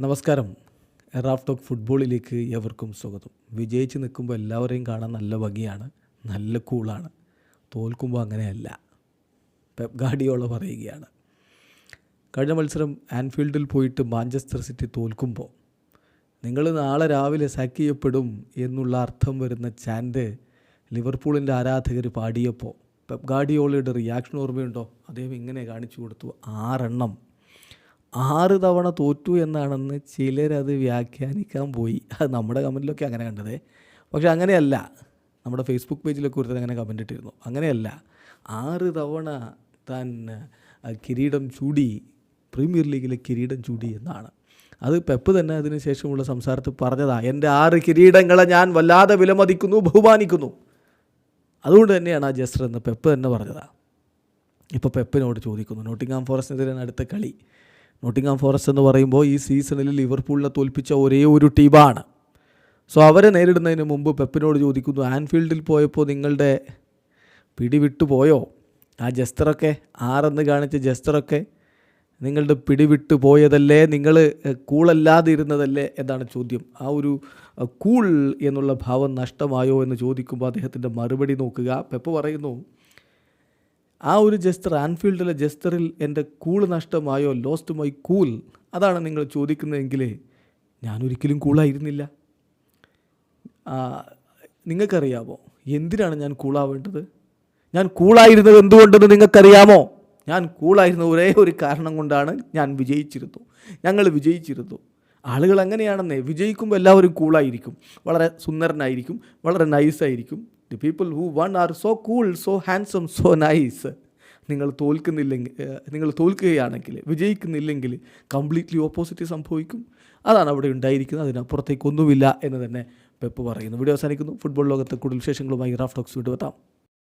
നമസ്കാരം. എറാഫ് ടോക്ക് ഫുട്ബോളിലേക്ക് എവർക്കും സ്വാഗതം. വിജയിച്ച് നിൽക്കുമ്പോൾ എല്ലാവരെയും കാണാൻ നല്ല ഭംഗിയാണ് നല്ല കൂളാണ്. തോൽക്കുമ്പോൾ അങ്ങനെയല്ല. പെപ് ഗാഡിയോള പറയുകയാണ്. കഴിഞ്ഞ മത്സരം ആൻഫീൽഡിൽ പോയിട്ട് മാഞ്ചസ്റ്റർ സിറ്റി തോൽക്കുമ്പോൾ നിങ്ങൾ നാളെ രാവിലെ സാക്ക് ചെയ്യപ്പെടും എന്നുള്ള അർത്ഥം വരുന്ന ചാൻഡ് ലിവർപൂളിന്റെ ആരാധകർ പാടിയപ്പോൾ പെപ് ഗാഡിയോളയുടെ റിയാക്ഷൻ ഓർമ്മയുണ്ടോ? അദ്ദേഹം ഇങ്ങനെ കാണിച്ചു കൊടുത്തു ആറെണ്ണം ആറ് തവണ തോറ്റു എന്നാണെന്ന് ചിലരത് വ്യാഖ്യാനിക്കാൻ പോയി. അത് നമ്മുടെ കമന്റിലൊക്കെ അങ്ങനെ കണ്ടത്. പക്ഷെ അങ്ങനെയല്ല. നമ്മുടെ ഫേസ്ബുക്ക് പേജിലൊക്കെ ഒരുത്തൻ അങ്ങനെ കമന്റ് ഇട്ടിരുന്നു. അങ്ങനെയല്ല. ആറ് തവണ താൻ കിരീടം ചൂടി പ്രീമിയർ ലീഗിലെ കിരീടം ചൂടി എന്നാണ്. അത് പെപ്പ് തന്നെ അതിന് ശേഷമുള്ള സംസാരത്തിൽ പറഞ്ഞതാ. എന്റെ ആറ് കിരീടങ്ങളെ ഞാൻ വല്ലാതെ വിലമതിക്കുന്നു ബഹുമാനിക്കുന്നു. അതുകൊണ്ട് തന്നെയാണ് ആ ജസ്റ്റർ എന്ന് പെപ്പ് തന്നെ പറഞ്ഞതാണ് ഇപ്പോൾ പെപ്പിനോട് ചോദിക്കുന്നു. നോട്ടിങ്ങാം ഫോറസ്റ്റിനെതിരെ അടുത്ത കളി നോട്ടിങ്ങാം ഫോറസ്റ്റ് എന്ന് പറയുമ്പോൾ ഈ സീസണിൽ ലിവർപൂളിനെ തോൽപ്പിച്ച ഒരേ ഒരു ടീമാണ് സോ അവരെ നേരിടുന്നതിന് മുമ്പ് പെപ്പിനോട് ചോദിക്കുന്നു ആൻഫീൽഡിൽ പോയപ്പോൾ നിങ്ങളുടെ പിടിവിട്ടു പോയോ? ആ ജസ്റ്ററൊക്കെ ആറെന്ന് കാണിച്ച ജസ്റ്ററൊക്കെ നിങ്ങളുടെ പിടിവിട്ടു പോയതല്ലേ? നിങ്ങൾ കൂളല്ലാതെ ഇരുന്നതല്ലേ എന്നാണ് ചോദ്യം. ആ ഒരു കൂൾ എന്നുള്ള ഭാവം നഷ്ടമായോ എന്ന് ചോദിക്കുമ്പോൾ അദ്ദേഹത്തിന്റെ മറുപടി നോക്കുക. പെപ്പ് പറയുന്നു ആ ഒരു ജസ്റ്റർ ആൻഫീൽഡിലെ ജസ്റ്ററിൽ എന്റെ കൂൾ നഷ്ടമായോ ലോസ്റ്റ് മൈ കൂൾ അതാണ് നിങ്ങൾ ചോദിക്കുന്നതെങ്കിൽ ഞാനൊരിക്കലും കൂളായിരുന്നില്ല നിങ്ങൾക്കറിയാമോ എന്തിനാണ് ഞാൻ കൂളാവേണ്ടത് ഞാൻ കൂളായിരുന്നത് എന്തുകൊണ്ടെന്ന് നിങ്ങൾക്കറിയാമോ? ഞാൻ കൂളായിരുന്ന ഒരേ ഒരു കാരണം കൊണ്ടാണ് ഞാൻ വിജയിച്ചിരുന്നു. ഞങ്ങൾ വിജയിച്ചിരുന്നു. ആളുകൾ അങ്ങനെയാണെന്നേ വിജയിക്കുമ്പോൾ എല്ലാവരും കൂളായിരിക്കും വളരെ സുന്ദരനായിരിക്കും വളരെ നൈസായിരിക്കും the people who one are so cool so handsome so nice നിങ്ങൾ തോൽക്കുന്നില്ലെങ്കിൽ നിങ്ങൾ തോൽക്കുകയാണെങ്കിൽ വിജയിക്കുന്നില്ലെങ്കിൽ കംപ്ലീറ്റ്ലി ഓപ്പോസിറ്റ് സംഭവിക്കും. അതാണ് അവിടെ ഉണ്ടായിരിക്കുന്നത്. അതിനപ്പുറത്തേക്കൊന്നുമില്ല എന്ന് തന്നെ പെപ്പ് പറയുന്നു. വീഡിയോ അവസാനിക്കുന്നു. ഫുട്ബോൾ ലോകത്തെ കൂടുതൽ വിശേഷങ്ങളുമായി റാഫ്റ്റോക്സ് വിട്ടുവെത്താം